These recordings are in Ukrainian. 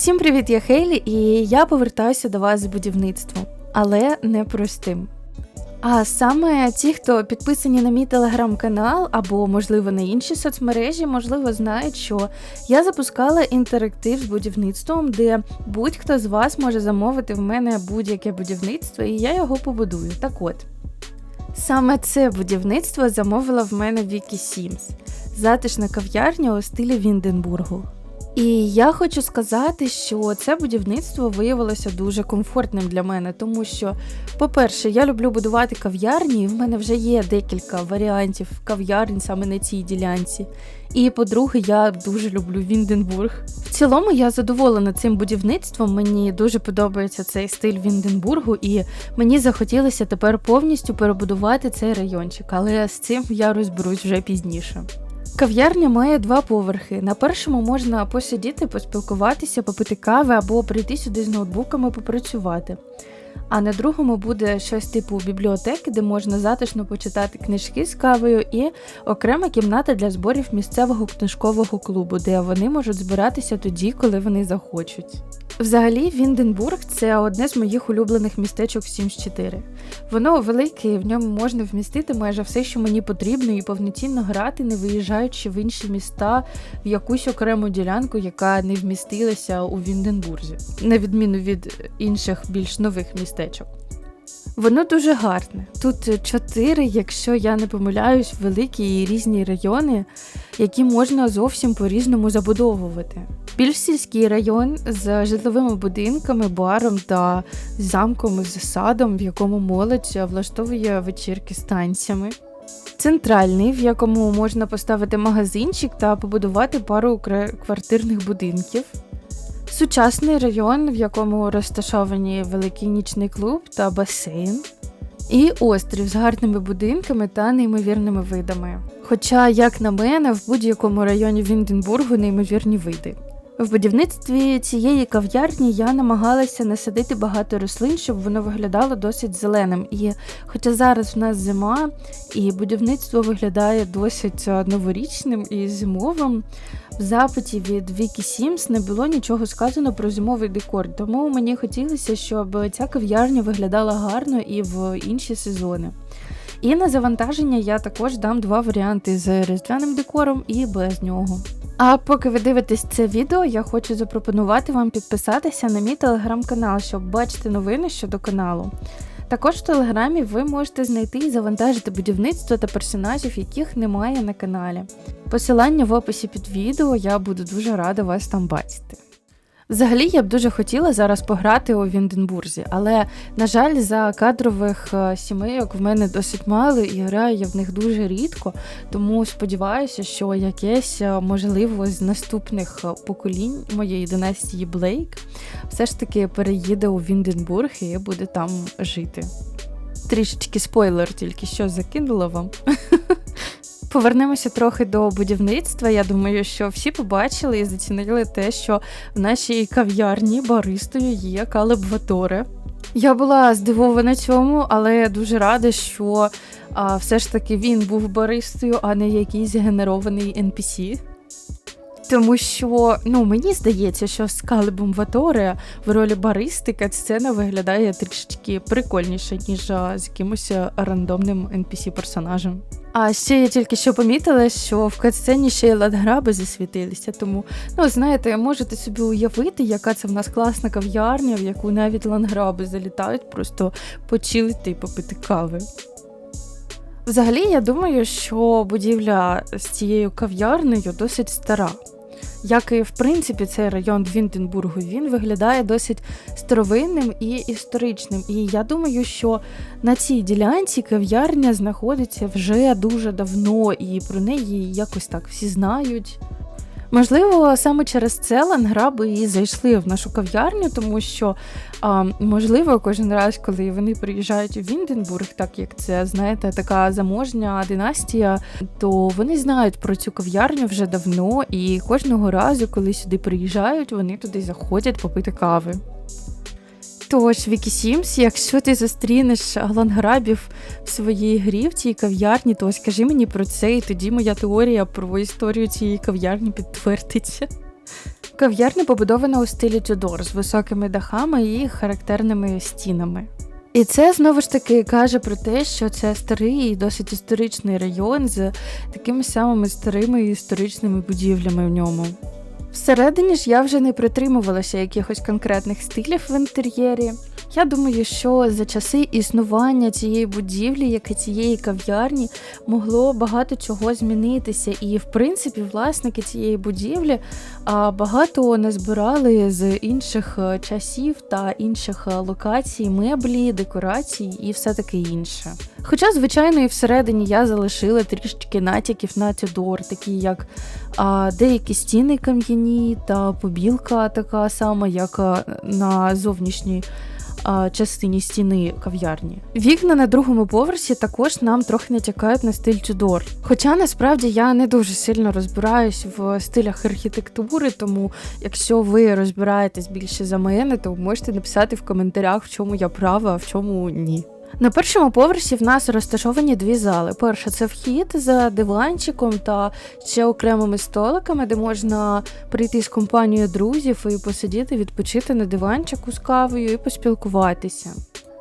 Всім привіт, я Хейлі, і я повертаюся до вас з будівництвом, але не простим. А саме ті, хто підписані на мій телеграм-канал або, можливо, на інші соцмережі, можливо, знають, що я запускала інтерактив з будівництвом, де будь-хто з вас може замовити в мене будь-яке будівництво, і я його побудую. Так от. Саме це будівництво замовила в мене Вікі Сімс, затишна кав'ярня у стилі Вінденбургу. І я хочу сказати, що це будівництво виявилося дуже комфортним для мене, тому що, по-перше, я люблю будувати кав'ярні, і в мене вже є декілька варіантів кав'ярень саме на цій ділянці. І по-друге, я дуже люблю Вінденбург. В цілому я задоволена цим будівництвом. Мені дуже подобається цей стиль Вінденбургу, і мені захотілося тепер повністю перебудувати цей райончик, але з цим я розберусь вже пізніше. Кав'ярня має два поверхи. На першому можна посидіти, поспілкуватися, попити кави або прийти сюди з ноутбуками попрацювати. А на другому буде щось типу бібліотеки, де можна затишно почитати книжки з кавою, і окрема кімната для зборів місцевого книжкового клубу, де вони можуть збиратися тоді, коли вони захочуть. Взагалі, Вінденбург це одне з моїх улюблених містечок Sims 4. Воно велике, в ньому можна вмістити майже все, що мені потрібно, і повноцінно грати, не виїжджаючи в інші міста в якусь окрему ділянку, яка не вмістилася у Вінденбурзі, на відміну від інших більш нових містечок. Воно дуже гарне. Тут чотири, якщо я не помиляюсь, великі і різні райони, які можна зовсім по-різному забудовувати. Більш сільський район з житловими будинками, баром та замком з садом, в якому молодь влаштовує вечірки з танцями. Центральний, в якому можна поставити магазинчик та побудувати пару квартирних будинків. Сучасний район, в якому розташовані великий нічний клуб та басейн. І острів з гарними будинками та неймовірними видами. Хоча, як на мене, в будь-якому районі Вінденбургу неймовірні види. В будівництві цієї кав'ярні я намагалася насадити багато рослин, щоб воно виглядало досить зеленим. І хоча зараз в нас зима, і будівництво виглядає досить новорічним і зимовим, в запиті від Вікі Сімс не було нічого сказано про зимовий декор, тому мені хотілося, щоб ця кав'ярня виглядала гарно і в інші сезони. І на завантаження я також дам два варіанти з різдвяним декором і без нього. А поки ви дивитесь це відео, я хочу запропонувати вам підписатися на мій телеграм-канал, щоб бачити новини щодо каналу. Також в телеграмі ви можете знайти і завантажити будівництво та персонажів, яких немає на каналі. Посилання в описі під відео, я буду дуже рада вас там бачити. Взагалі я б дуже хотіла зараз пограти у Вінденбурзі, але, на жаль, за кадрових е, сімейок в мене досить мало і граю я в них дуже рідко, тому сподіваюся, що якесь, е, можливо, з наступних е, поколінь моєї династії Блейк все ж таки переїде у Вінденбург і буде там жити. Трішечки спойлер, тільки що закинула вам. Повернемося трохи до будівництва. Я думаю, що всі побачили і зацінили те, що в нашій кав'ярні баристою є Калеб Ваторе. Я була здивована цьому, але дуже рада, що а, все ж таки він був баристою, а не якийсь генерований NPC. Тому що ну мені здається, що з Калебом Ваторе в ролі баристика сцена виглядає трішечки прикольніше, ніж з якимось рандомним NPC-персонажем. А ще я тільки що помітила, що в катсцені ще й ладграби засвітилися. Тому, ну знаєте, можете собі уявити, яка це в нас класна кав'ярня, в яку навіть ланграби залітають, просто почилити і попити кави. Взагалі, я думаю, що будівля з цією кав'ярнею досить стара як і в принципі цей район Вінденбургу, він виглядає досить старовинним і історичним. І я думаю, що на цій ділянці кав'ярня знаходиться вже дуже давно, і про неї якось так всі знають. Можливо, саме через це ланграби і зайшли в нашу кав'ярню, тому що, а, можливо, кожен раз, коли вони приїжджають у Вінденбург, так як це, знаєте, така заможня династія, то вони знають про цю кав'ярню вже давно, і кожного разу, коли сюди приїжджають, вони туди заходять попити кави. Тож, Вікі Сімс, якщо ти зустрінеш ланграбів в своїй грі в цій кав'ярні, то скажи мені про це, і тоді моя теорія про історію цієї кав'ярні підтвердиться. Кав'ярня побудована у стилі Тюдор з високими дахами і характерними стінами. І це знову ж таки каже про те, що це старий і досить історичний район з такими самими старими історичними будівлями в ньому. Всередині ж я вже не притримувалася якихось конкретних стилів в інтер'єрі. Я думаю, що за часи існування цієї будівлі, як і цієї кав'ярні, могло багато чого змінитися. І, в принципі, власники цієї будівлі багато назбирали з інших е, часів та інших е, локацій, меблі, декорацій і все таке інше. Хоча, звичайно, і всередині я залишила трішечки натяків на Тюдор, такі як а, деякі стіни кам'яні та побілка така сама, як на зовнішній частині стіни кав'ярні. Вікна на другому поверсі також нам трохи натякають на стиль Тюдор. Хоча насправді я не дуже сильно розбираюсь в стилях архітектури, тому якщо ви розбираєтесь більше за мене, то можете написати в коментарях, в чому я права, а в чому ні. На першому поверсі в нас розташовані дві зали. Перша це вхід за диванчиком та ще окремими столиками, де можна прийти з компанією друзів і посидіти, відпочити на диванчику з кавою і поспілкуватися.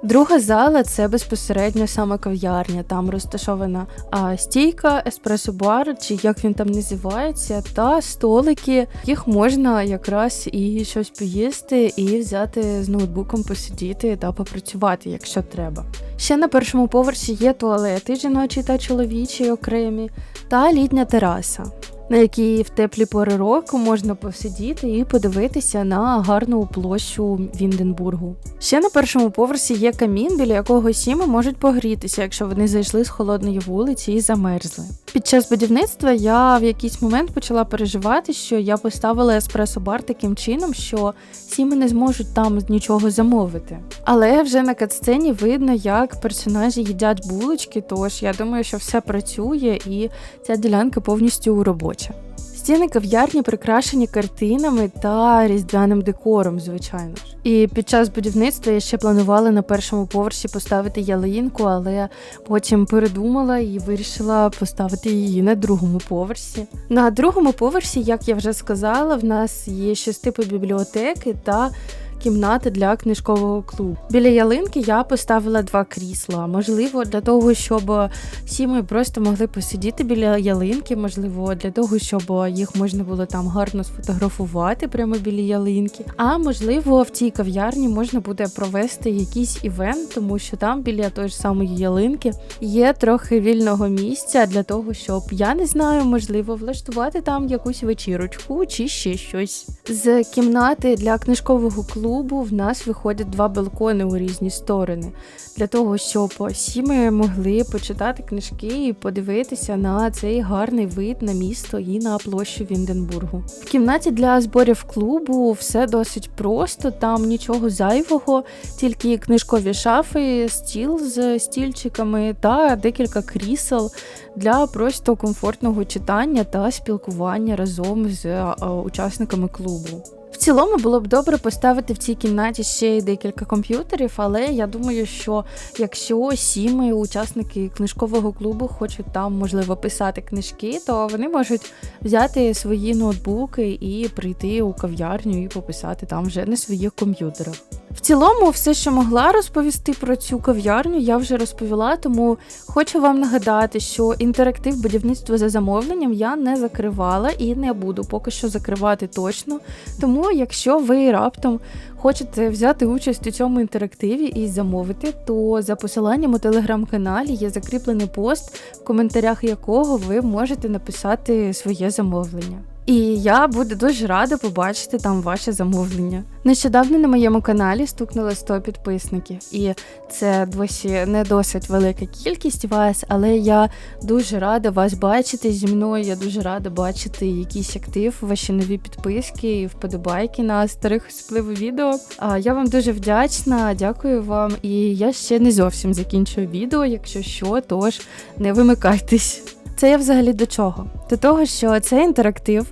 Друга зала це безпосередньо саме кав'ярня. Там розташована а, стійка, еспресо-бар, чи як він там називається, та столики. Їх можна якраз і щось поїсти, і взяти з ноутбуком посидіти та попрацювати, якщо треба. Ще на першому поверсі є туалети жіночі та чоловічі окремі, та літня тераса на якій в теплі пори року можна посидіти і подивитися на гарну площу Вінденбургу. Ще на першому поверсі є камін, біля якого сіми можуть погрітися, якщо вони зайшли з холодної вулиці і замерзли. Під час будівництва я в якийсь момент почала переживати, що я поставила еспресо-бар таким чином, що сіми не зможуть там нічого замовити. Але вже на катсцені видно, як персонажі їдять булочки, тож я думаю, що все працює і ця ділянка повністю у роботі робоча. Стіни кав'ярні прикрашені картинами та різдвяним декором, звичайно ж. І під час будівництва я ще планувала на першому поверсі поставити ялинку, але потім передумала і вирішила поставити її на другому поверсі. На другому поверсі, як я вже сказала, в нас є щось типу бібліотеки та кімнати для книжкового клубу. Біля ялинки я поставила два крісла. Можливо, для того, щоб всі ми просто могли посидіти біля ялинки, можливо, для того, щоб їх можна було там гарно сфотографувати прямо біля ялинки. А можливо, в цій кав'ярні можна буде провести якийсь івент, тому що там біля тої ж самої ялинки є трохи вільного місця для того, щоб я не знаю, можливо, влаштувати там якусь вечірочку чи ще щось. З кімнати для книжкового клубу клубу в нас виходять два балкони у різні сторони, для того, щоб всі ми могли почитати книжки і подивитися на цей гарний вид на місто і на площу Вінденбургу. В кімнаті для зборів клубу все досить просто, там нічого зайвого, тільки книжкові шафи, стіл з стільчиками та декілька крісел для просто комфортного читання та спілкування разом з е, учасниками клубу. Цілому було б добре поставити в цій кімнаті ще й декілька комп'ютерів, але я думаю, що якщо сіми учасники книжкового клубу хочуть там, можливо, писати книжки, то вони можуть взяти свої ноутбуки і прийти у кав'ярню і пописати там вже на своїх комп'ютерах. В цілому, все, що могла розповісти про цю кав'ярню, я вже розповіла, тому хочу вам нагадати, що інтерактив будівництва за замовленням я не закривала і не буду поки що закривати точно. Тому, якщо ви раптом хочете взяти участь у цьому інтерактиві і замовити, то за посиланням у телеграм-каналі є закріплений пост, в коментарях якого ви можете написати своє замовлення. І я буду дуже рада побачити там ваше замовлення. Нещодавно на моєму каналі стукнуло 100 підписників, і це досі не досить велика кількість вас, але я дуже рада вас бачити зі мною. Я дуже рада бачити якийсь актив, ваші нові підписки і вподобайки на старих особливо відео. А я вам дуже вдячна, дякую вам. І я ще не зовсім закінчую відео. Якщо що, тож не вимикайтесь. Це я взагалі до чого? До того, що цей інтерактив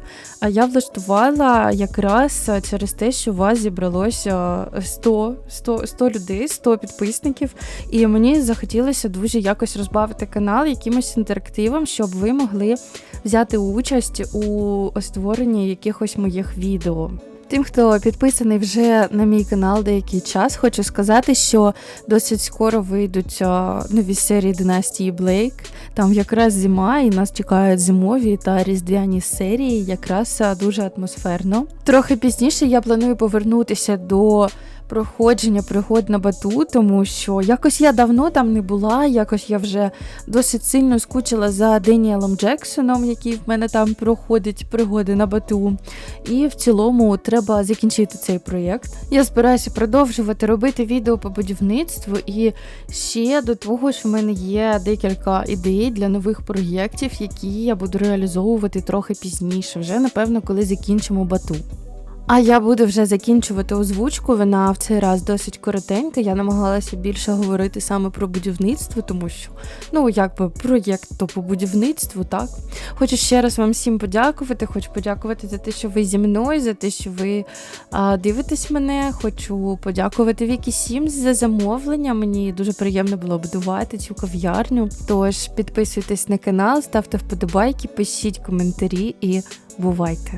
я влаштувала якраз через те, що у вас зібралося 100, 100, 100 людей, 100 підписників, і мені захотілося дуже якось розбавити канал якимось інтерактивом, щоб ви могли взяти участь у створенні якихось моїх відео. Тим, хто підписаний вже на мій канал деякий час, хочу сказати, що досить скоро вийдуть нові серії династії Блейк. Там якраз зима, і нас чекають зимові та різдвяні серії, якраз дуже атмосферно. Трохи пізніше я планую повернутися до проходження пригод на бату, тому що якось я давно там не була, якось я вже досить сильно скучила за Деніелом Джексоном, який в мене там проходить пригоди на бату. І в цілому треба закінчити цей проєкт. Я збираюся продовжувати робити відео по будівництву, і ще до того ж в мене є декілька ідей для нових проєктів, які я буду реалізовувати трохи пізніше, вже напевно, коли закінчимо бату. А я буду вже закінчувати озвучку. Вона в цей раз досить коротенька. Я намагалася більше говорити саме про будівництво, тому що ну якби проєкт то по будівництву, так. Хочу ще раз вам всім подякувати. Хочу подякувати за те, що ви зі мною, за те, що ви а, дивитесь мене. Хочу подякувати Вікі Сімс за замовлення. Мені дуже приємно було будувати цю кав'ярню. Тож підписуйтесь на канал, ставте вподобайки, пишіть коментарі і бувайте.